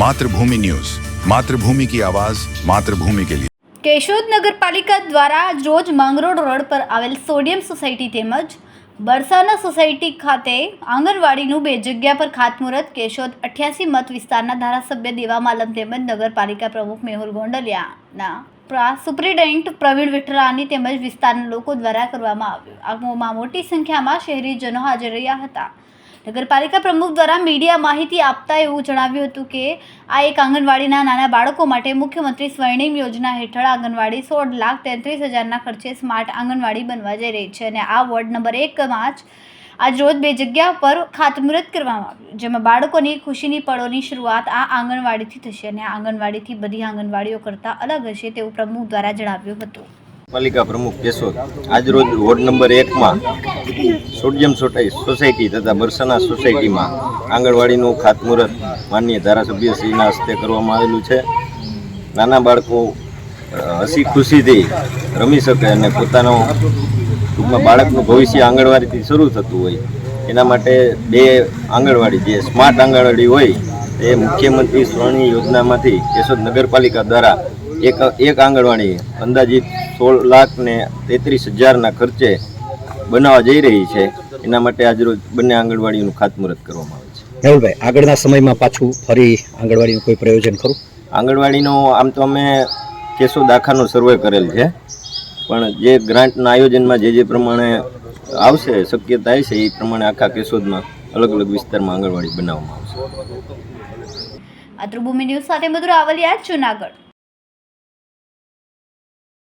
Mathrubhumi news. Mathrubhumi કી આવાજ, માતૃભૂમિ કે લીએ કેશોદ નગરપાલિકા દ્વારા રોજ માંગરોળ રોડ પર આવેલ સોડિયમ સોસાયટી તેમજ બરસાના સોસાયટી ખાતે આંગણવાડીનું બે જગ્યા પર ખાતમુહૂર્ત કેશોદ અઠ્યાસી મત વિસ્તારના ધારાસભ્ય દેવા માલમ તેમજ નગરપાલિકા પ્રમુખ મેહુલ ગોંડલિયાના સુપ્રિન્ટેન્ડન્ટ પ્રવીણ વિઠલાની તેમજ વિસ્તારના લોકો દ્વારા કરવામાં આવ્યું. આગમાં મોટી સંખ્યામાં શહેરીજનો હાજર રહ્યા હતા. નગરપાલિકા પ્રમુખ દ્વારા મીડિયા માહિતી આપતા એવું જણાવ્યું હતું કે આ એક આંગણવાડીના નાના બાળકો માટે મુખ્યમંત્રી સ્વર્ણિમ યોજના હેઠળ આંગણવાડી સોળ લાખ તેત્રીસ હજારના ખર્ચે સ્માર્ટ આંગણવાડી બનવા જઈ રહી છે અને આ વોર્ડ નંબર એકમાં જ આજ રોજ બે જગ્યા પર ખાતમુહૂર્ત કરવામાં આવ્યું, જેમાં બાળકોની ખુશીની પળોની શરૂઆત આ આંગણવાડીથી થશે અને આ આંગણવાડીથી બધી આંગણવાડીઓ કરતાં અલગ હશે તેવું પ્રમુખ દ્વારા જણાવ્યું હતું. પાલિકા પ્રમુખ કેશોદ આજરોજ વોર્ડ નંબર એકમાં સોડિયમ સોટાઈ સોસાયટી તથા બરસાના સોસાયટીમાં આંગણવાડીનું ખાતમુહૂર્ત માનનીય ધારાસભ્યશ્રીના હસ્તે કરવામાં આવેલું છે. નાના બાળકો હસી ખુશીથી રમી શકે અને પોતાનો ટૂંકમાં બાળકનું ભવિષ્ય આંગણવાડીથી શરૂ થતું હોય. એના માટે બે આંગણવાડી, જે સ્માર્ટ આંગણવાડી હોય, એ મુખ્યમંત્રી સ્વર્ણિય યોજનામાંથી કેશોદ નગરપાલિકા દ્વારા એક એક આંગણવાડી અંદાજિત સોળ લાખ ને તેત્રીસ હજારના ખર્ચે બનાવવા જઈ રહી છે. એના માટે આજરોજ બંને આંગણવાડીનું ખાતમુહૂર્ત કરવામાં આવે છે. મેહુલભાઈ આગળના સમયમાં પાછું ફરી આંગણવાડીનું કોઈ પ્રયોજન ખરું? આંગણવાડીનો આમ તો અમે કેશોદ આખાનો સર્વે કરેલ છે. પણ જે ગ્રાન્ટના આયોજનમાં જે જે પ્રમાણે આવશે શક્યતા છે એ પ્રમાણે આખા કેશોદમાં અલગ અલગ વિસ્તારમાં આંગણવાડી બનાવવામાં આવશે. માતૃભૂમિ ન્યૂઝ સાથે મધુર આવલિયા જુનાગઢ.